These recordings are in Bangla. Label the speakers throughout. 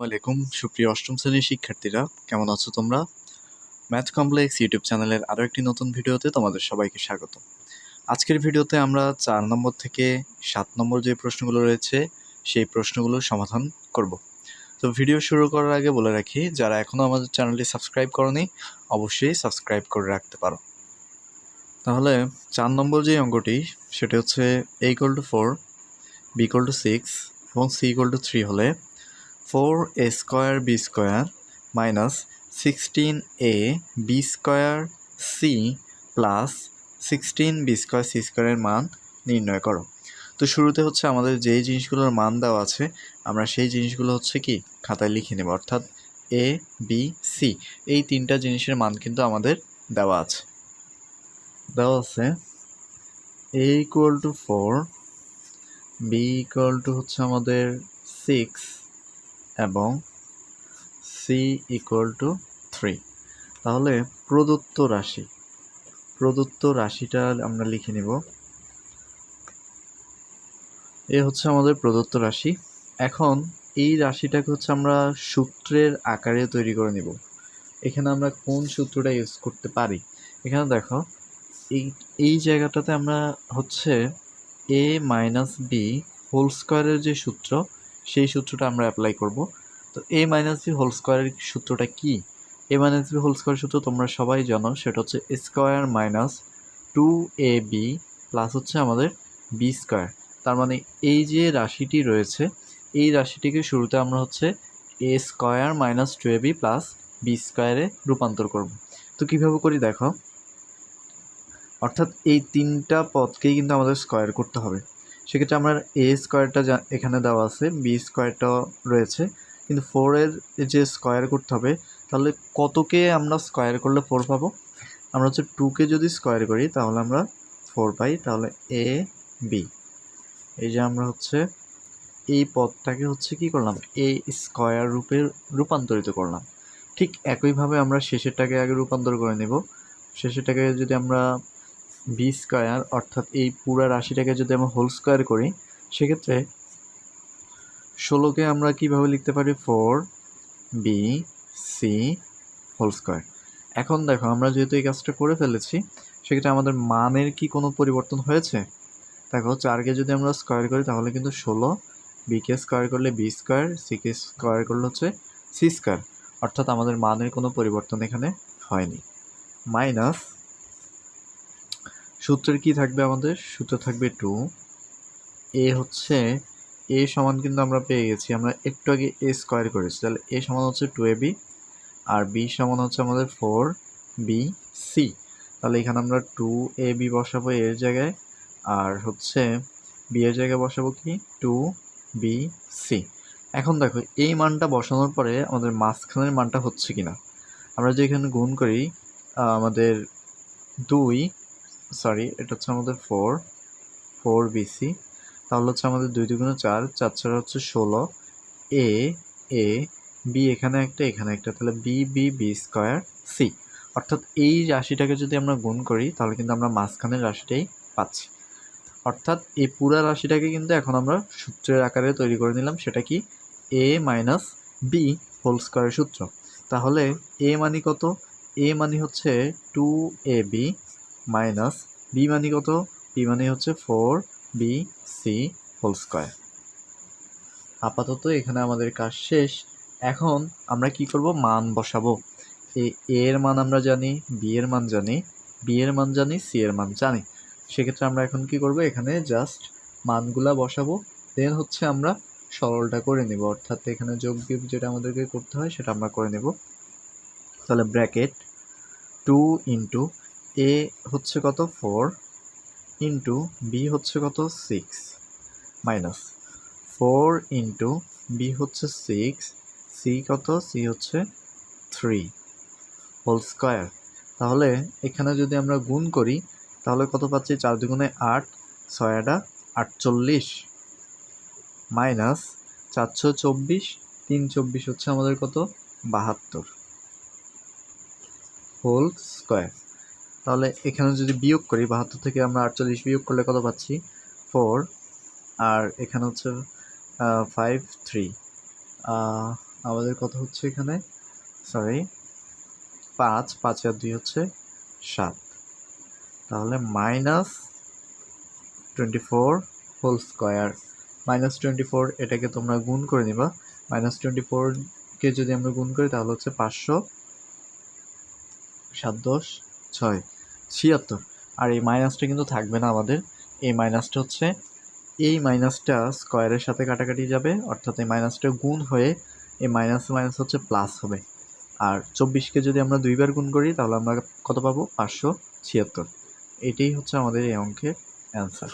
Speaker 1: ওয়ালাইকুম সুপ্রিয় অষ্টম শ্রেণির শিক্ষার্থীরা, কেমন আছো তোমরা? ম্যাথ কমপ্লেক্স ইউটিউব চ্যানেলের আরও একটি নতুন ভিডিওতে তোমাদের সবাইকে স্বাগত। আজকের ভিডিওতে আমরা চার নম্বর থেকে সাত নম্বর যে প্রশ্নগুলো রয়েছে, সেই প্রশ্নগুলোর সমাধান করব। তো ভিডিও শুরু করার আগে বলে রাখি, যারা এখনও আমাদের চ্যানেলটি সাবস্ক্রাইব করনি, অবশ্যই সাবস্ক্রাইব করে রাখতে পারো। তাহলে চার নম্বর যে অঙ্কটি, সেটি হচ্ছে A equal to four B equal to six এবং সি ইকুয়াল টু থ্রি হলে four A square B square minus sixteen A B square C plus sixteen B square C স্কোয়ারের মান নির্ণয় করো। তো শুরুতে হচ্ছে আমাদের যেই জিনিসগুলোর মান দেওয়া আছে, আমরা সেই জিনিসগুলো হচ্ছে কি খাতায় লিখে নেব। অর্থাৎ এ, বি, সি এই তিনটা জিনিসের মান কিন্তু আমাদের দেওয়া আছে। দেওয়া আছে A equal to four, B equal to হচ্ছে আমাদের সিক্স এবং সি ইকুয়াল টু থ্রি তাহলে প্রদত্ত রাশি, প্রদত্ত রাশিটা আমরা লিখে নিব। এ হচ্ছে আমাদের প্রদত্ত রাশি। এখন এই রাশিটাকে হচ্ছে আমরা সূত্রের আকারে তৈরি করে নিব। এখানে আমরা কোন সূত্রটা ইউজ করতে পারি? এখানে দেখো, এই এই জায়গাটাতে আমরা হচ্ছে এ মাইনাস বি হোল স্কোয়ারের যে সূত্র সেই সূত্রটা আমরা অ্যাপ্লাই করব। তো এ মাইনাস বি হোল স্কোয়ারের সূত্রটা কি? A minus B whole square সূত্র তোমরা সবাই জানো, সেটা হচ্ছে square minus two A B plus হচ্ছে আমাদের বি স্কোয়ার তার মানে এই যে রাশিটি রয়েছে, এই রাশিটিকে শুরুতে আমরা হচ্ছে A square minus two A B plus B স্কোয়ারে রূপান্তর করব। তো কীভাবে করি দেখো? অর্থাৎ এই তিনটা পদকেই কিন্তু আমাদের স্কোয়ার করতে হবে। সেক্ষেত্রে আমার এ স্কোয়ারটা এখানে দেওয়া আছে বি স্কোয়ারটাও রয়েছে। কিন্তু ফোরের যে স্কোয়ার করতে হবে, তাহলে কতকে আমরা স্কোয়ার করলে ফোর পাবো? আমরা হচ্ছে টুকে যদি স্কোয়ার করি, তাহলে আমরা ফোর পাই, তাহলে এ বি এই যে আমরা হচ্ছে এই পদটাকে হচ্ছে কি করলাম? এ স্কোয়ার রূপে রূপান্তরিত করলাম। ঠিক একইভাবে আমরা শেষেরটাকে আগে রূপান্তর করে নেব। শেষেরটাকে যদি আমরা বি স্কোয়ার অর্থাৎ এই পুরো রাশিটাকে যদি আমরা হোল স্কোয়ার করি, সেক্ষেত্রে ষোলোকে আমরা কীভাবে লিখতে পারি? Four B C whole square এখন দেখো, আমরা যেহেতু এই কাজটা করে ফেলেছি, সেক্ষেত্রে আমাদের মানের কি কোনো পরিবর্তন হয়েছে? দেখো, চারকে যদি আমরা স্কোয়ার করি, তাহলে কিন্তু ষোলো। বিকে স্কোয়ার করলে বি স্কোয়ার সিকে স্কোয়ার করলে হচ্ছে সি স্কোয়ার অর্থাৎ আমাদের মানের কোনো পরিবর্তন এখানে হয়নি। মাইনাস সূত্রের কি থাকবে আমাদের? সূত্র থাকবে টু এ হচ্ছে এ সমান কিন্তু আমরা পেয়ে গেছি। আমরা একটু আগে এ স্কোয়ার করেছি। তাহলে এ সমান হচ্ছে টু এ বি আর বি সমান হচ্ছে আমাদের ফোর বি সি তাহলে এখানে আমরা টু এ বি বসাবো এর জায়গায় আর হচ্ছে বি এর জায়গায় বসাবো কি? টু বি সি এখন দেখো, এই মানটা বসানোর পরে আমাদের মাঝখানের মানটা হচ্ছে কিনা? আমরা যে এখানে গুণ করি আমাদের দুই সরি এটা হচ্ছে আমাদের ফোর ফোর বিসি তাহলে হচ্ছে আমাদের দুই দুগুণে চার চার চার হচ্ছে ষোলো। এ এ বি এখানে একটা এখানে একটা। তাহলে b b b square c অর্থাৎ এই রাশিটাকে যদি আমরা গুণ করি, তাহলে কিন্তু আমরা মাঝখানের রাশিটাই পাচ্ছি। অর্থাৎ এই পুরা রাশিটাকে কিন্তু এখন আমরা সূত্রের আকারে তৈরি করে নিলাম, সেটা কি? এ মাইনাস বি হোল স্কোয়ারের সূত্র। তাহলে এ মানি কত? এ মানি হচ্ছে two a b minus b মানি কত? বি মানি হচ্ছে four b c whole square আপাতত এখানে আমাদের কাজ শেষ। এখন আমরা কি করব? মান বসাবো। এ এর মান আমরা জানি বি এর মান জানি বি এর মান জানি সি এর মান জানি। সেক্ষেত্রে আমরা এখন কি করব? এখানে জাস্ট মানগুলা বসাবো। দেন হচ্ছে আমরা সরলটা করে নেব। অর্থাৎ এখানে যোগ বিয়োগ যেটা আমাদেরকে করতে হয়, সেটা আমরা করে নেব। তাহলে ব্র্যাকেট টু ইন্টু এ হচ্ছে কত? ফোর ইন্টু বি হচ্ছে কত? Six minus four into b হচ্ছে সিক্স, সি কত? সি হচ্ছে থ্রি হোল স্কোয়ার। তাহলে এখানে যদি আমরা গুণ করি, তাহলে কত পাচ্ছি? চার দুগুণে আট, ছয় আটা আটচল্লিশ মাইনাস চারশো চব্বিশ, তিন চব্বিশ হচ্ছে আমাদের কত? বাহাত্তর হোল স্কোয়ার। তাহলে এখানে যদি বিয়োগ করি, বাহাত্তর থেকে আমরা আটচল্লিশ বিয়োগ করলে কত পাচ্ছি? ফোর। আর এখানে হচ্ছে ফাইভ থ্রি আমাদের কত হচ্ছে এখানে? সরি পাঁচ। পাঁচ আর দুই হচ্ছে সাত। তাহলে minus twenty four whole square minus twenty four এটাকে তোমরা গুণ করে নিবা। মাইনাস টোয়েন্টি ফোরকে যদি আমরা গুণ করি, তাহলে হচ্ছে পাঁচশো সাত দশ ছয়। ছিয়াত্তর। আর এই মাইনাসটা কিন্তু থাকবে না আমাদের। এই মাইনাসটা হচ্ছে, এই মাইনাসটা স্কোয়ারের সাথে কাটাকাটি যাবে, অর্থাৎ এই মাইনাসটা গুণ হয়ে এই মাইনাস মাইনাস হচ্ছে প্লাস হবে। আর চব্বিশকে যদি আমরা দুইবার গুণ করি, তাহলে আমরা কত পাবো? পাঁচশো ছিয়াত্তর। এটাই হচ্ছে আমাদের এই অঙ্কের অ্যান্সার।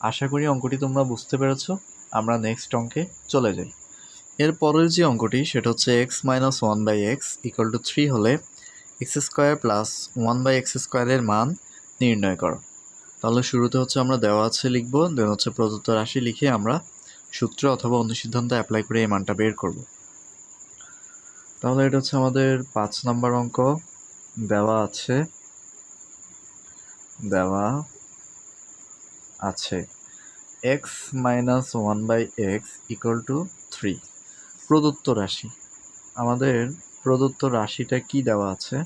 Speaker 1: আশা করি অঙ্কটি তোমরা বুঝতে পেরেছ। আমরা নেক্সট অঙ্কে চলে যাই। এর পরের যে অঙ্কটি, সেটা হচ্ছে x minus one by x equal to three হলে x square plus one by x স্কোয়ারের মান নির্ণয় করো। তাহলে শুরুতে হচ্ছে আমরা দেওয়া আছে লিখব, দেন হচ্ছে প্রদত্ত রাশি লিখে আমরা সূত্র অথবা অনুসিদ্ধান্ত অ্যাপ্লাই করে এই মানটা বের করব। তাহলে এটা হচ্ছে আমাদের পাঁচ নাম্বার অঙ্ক। দেওয়া আছে। দেওয়া আছে। X minus one by x equal to three. প্রদত্ত রাশি। আমাদের প্রদত্ত রাশিটা কি দেওয়া আছে?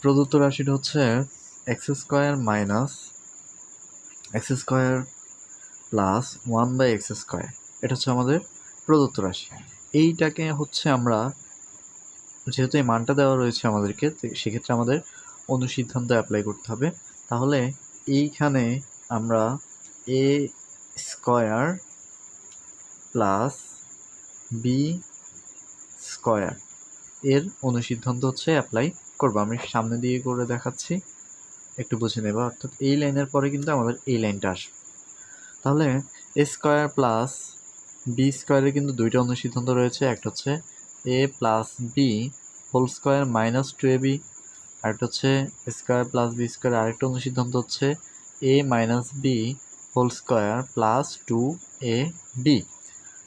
Speaker 1: প্রদত্ত রাশিটা হচ্ছে x square minus x square plus one by x square এটা হচ্ছে আমাদের প্রদত্ত রাশি। এইটাকে হচ্ছে আমরা, যেহেতু এই মানটা দেওয়া রয়েছে আমাদেরকে সেক্ষেত্রে আমাদের অনুসিদ্ধান্ত অ্যাপ্লাই করতে হবে। তাহলে এইখানে আমরা a square plus b square এর অনুসিদ্ধান্ত হচ্ছে অ্যাপ্লাই করব। আমি সামনে দিয়ে করে দেখাচ্ছি। একটু বুঝে নেব। অর্থাৎ এই লাইনের পরে কিন্তু আমাদের এই লাইনটা আসবে। তাহলে এ স্কোয়ার প্লাস বি স্কোয়ারের কিন্তু দুইটা অনুসিদ্ধান্ত রয়েছে। একটা হচ্ছে a plus b whole square minus two a b আরেকটা হচ্ছে স্কোয়ার প্লাস বি স্কোয়ার আরেকটা অনুসিদ্ধান্ত হচ্ছে a minus b whole square plus two a b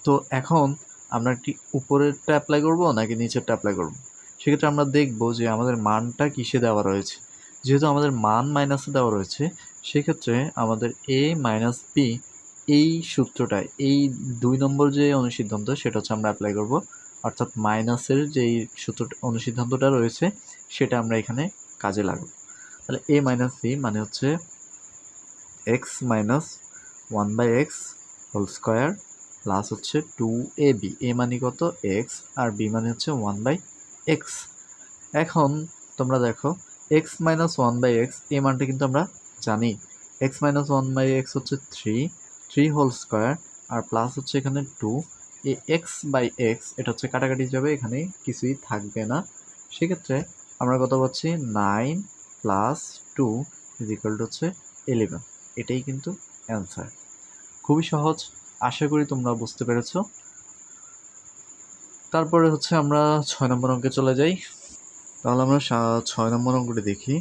Speaker 1: তো এখন আমরা কি উপরেরটা অ্যাপ্লাই করব নাকি নিচেরটা অ্যাপ্লাই করব? সেক্ষেত্রে আমরা দেখব যে আমাদের মানটা কিসে দেওয়া রয়েছে? যেহেতু আমাদের মান মাইনাসে দেওয়া রয়েছে, সেক্ষেত্রে আমাদের এ মাইনাস পি এই সূত্রটা, এই দুই নম্বর যে অনুসিদ্ধান্ত, সেটা হচ্ছে আমরা অ্যাপ্লাই করব। অর্থাৎ মাইনাসের যেই সূত্র, অনুসিদ্ধান্তটা রয়েছে, সেটা আমরা এখানে কাজে লাগাবো। তাহলে এ মাইনাস বি মানে হচ্ছে x minus one by x whole square plus হচ্ছে টু এ বি, এ মানে কত? এক্স, আর বি মানে হচ্ছে ওয়ান বাই এক্স। এখন তোমরা দেখো, x minus one by x এই মানটা কিন্তু আমরা জানি। X minus one by x হচ্ছে থ্রি থ্রি হোল স্কোয়ার, আর প্লাস হচ্ছে এখানে টু। এই এক্স বাই এক্স, এটা হচ্ছে কাটাকাটি যাবে, এখানে কিছুই থাকবে না। সেক্ষেত্রে আমরা কত পাচ্ছি? Nine plus two is to হচ্ছে ইলেভেন। এটাই কিন্তু অ্যান্সার। খুবই সহজ। আশা করি তোমরা বুঝতে পেরেছ। তারপরে হচ্ছে আমরা ছয় নম্বর অঙ্কে চলে যাই। তাহলে আমরা ছয় নম্বর অঙ্কটি দেখি।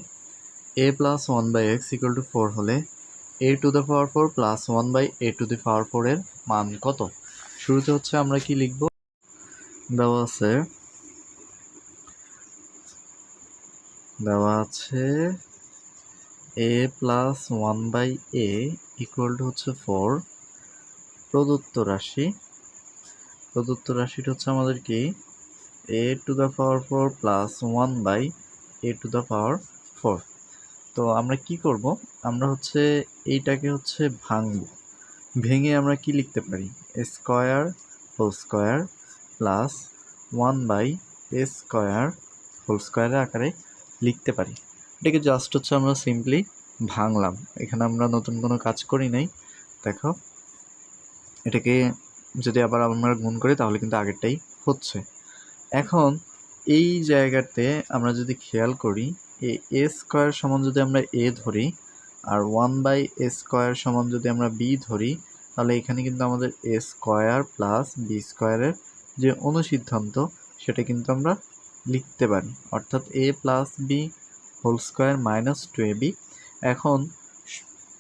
Speaker 1: A plus one by x equal to four হলে a to the power four plus one by a to the power ফোরের মান কত? শুরুতে হচ্ছে আমরা কি লিখব? দেওয়া আছে দেওয়া আছে a plus one by a equal to হচ্ছে ফোর প্রদত্ত রাশি। প্রদত্ত রাশিটা হচ্ছে আমাদের কি? A to the power four plus one by a to the power four তো আমরা কি করব? আমরা হচ্ছে এইটাকে হচ্ছে ভাঙব। ভেঙে আমরা কি লিখতে পারি? Square whole square plus one by a square whole স্কোয়ারের আকারে লিখতে পারি। এটাকে জাস্ট হচ্ছে আমরা সিম্পলি ভাঙলাম। এখানে আমরা নতুন কোনো কাজ করি নাই। দেখো। এটাকে যদি আবার আমরা গুণ করি, তাহলে কিন্তু আগেরটাই হচ্ছে। এখন এই জায়গাতে আমরা যদি খেয়াল করি, এ এ স্কোয়ার সমান যদি আমরা এ ধরি আর ওয়ান বাই এ স্কোয়ার সমান যদি আমরা বি ধরি, তাহলে এখানে কিন্তু আমাদের এ স্কোয়ার প্লাস বি স্কোয়ারের যে অনুসিদ্ধান্ত, সেটা কিন্তু আমরা লিখতে পারি। অর্থাৎ a plus b whole square minus two a b. এখন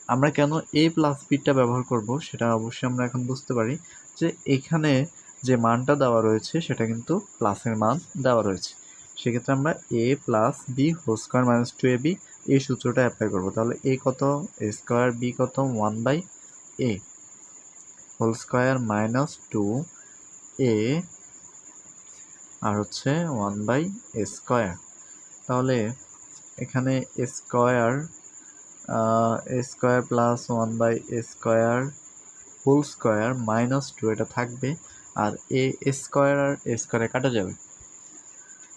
Speaker 1: আমরা কেন এ প্লাস বিটা ব্যবহার করব সেটা অবশ্যই আমরা এখন বুঝতে পারি যে এখানে যে মানটা দেওয়া রয়েছে সেটা কিন্তু প্লাসের মান দেওয়া রয়েছে। সেক্ষেত্রে আমরা a plus b whole square minus two a b এই সূত্রটা অ্যাপ্লাই করব। তাহলে এ কত? এ স্কোয়ার বি কত? One by a whole square minus two a আর হচ্ছে ওয়ান বাই এ স্কোয়ার তাহলে এখানে a square a square plus one by a square whole square minus two, এটা থাকবে। আর এ স্কোয়ার আর এ স্কোয়ারে কাটা যাবে।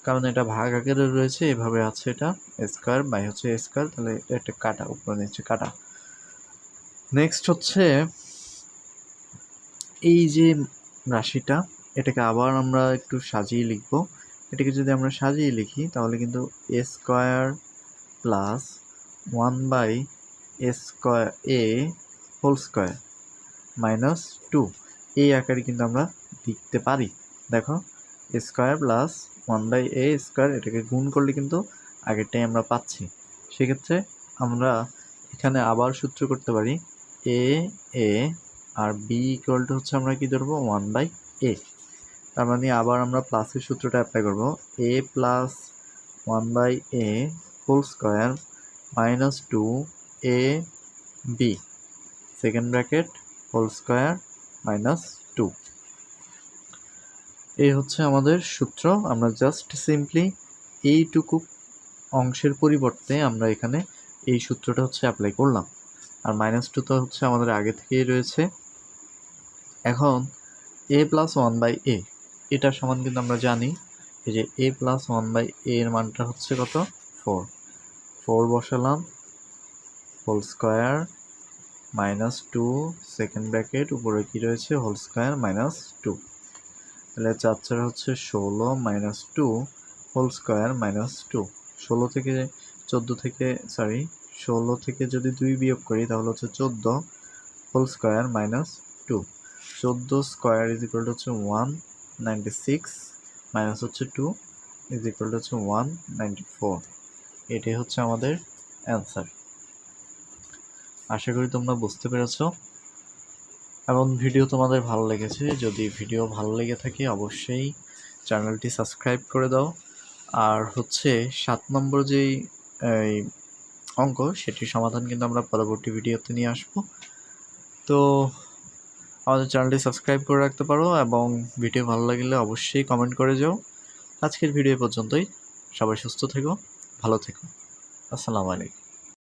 Speaker 1: কারণ এটা ভাগ আকারে রয়েছে, এভাবে আছে এটা, স্কোয়ার বাই হচ্ছে স্কোয়ার, তাহলে এটা কাটা, উপরে নিচে কাটা। নেক্সট হচ্ছে এই যে রাশিটা, এটাকে আবার আমরা একটু সাজিয়ে লিখব। এটাকে যদি আমরা সাজিয়ে লিখি, তাহলে কিন্তু a square plus one by a square a whole square minus two এই আকারে কিন্তু আমরা লিখতে পারি। দেখো square plus one by a square এটাকে গুণ করলে কিন্তু আগেরটাই আমরা পাচ্ছি। সেক্ষেত্রে আমরা এখানে আবার সূত্র করতে পারি এ এ আর বি ইকুয়াল টু হচ্ছে আমরা কি ধরবো? ওয়ান বাই এ তার মানে আবার আমরা প্লাসের সূত্রটা অ্যাপ্লাই করব। A plus one by a whole square minus two a b, second bracket, whole square, minus two. এই হচ্ছে আমাদের সূত্র। আমরা জাস্ট সিম্পলি এইটুকু অংশের পরিবর্তে আমরা এখানে এই সূত্রটা হচ্ছে অ্যাপ্লাই করলাম। আর মাইনাস টু তো হচ্ছে আমাদের আগে থেকেই রয়েছে। এখন a plus one by a এটা সমান কিন্তু আমরা জানি। যে a plus one by a এর মানটা হচ্ছে কত? ফোর। ফোর বসালাম, whole square minus two, second bracket, উপরে কি রয়েছে? Whole square minus two. তাহলে চার চার হচ্ছে ষোলো minus two, whole square minus two. ষোলো থেকে চোদ্দ থেকে সরি ষোলো থেকে যদি দুই বিয়োগ করি, তাহলে হচ্ছে চোদ্দ, হোল স্কোয়ার মাইনাস টু। চোদ্দ স্কোয়ার ইজ ইকুয়াল টু হচ্ছে ওয়ান নাইনটি সিক্স মাইনাস হচ্ছে টু ইজ ইকুয়াল টু হচ্ছে ওয়ান নাইনটি ফোর এটাই হচ্ছে আমাদের অ্যান্সার আশা করি তোমরা বুঝতে পেরেছ। এবং ভিডিও তোমাদের ভালো লেগেছে, যদি ভিডিও ভালো লেগে থাকে অবশ্যই চ্যানেলটি সাবস্ক্রাইব করে দাও। আর হচ্ছে সাত নম্বর যেই, এই অঙ্ক, সেটির সমাধান কিন্তু আমরা পরবর্তী ভিডিওতে নিয়ে আসব। তো আমাদের চ্যানেলটি সাবস্ক্রাইব করে রাখতে পারো এবং ভিডিও ভালো লাগলে অবশ্যই কমেন্ট করে যাও। আজকের ভিডিও পর্যন্তই। সবাই সুস্থ থেকো। ভালো থেকো। আসসালামু আলাইকুম।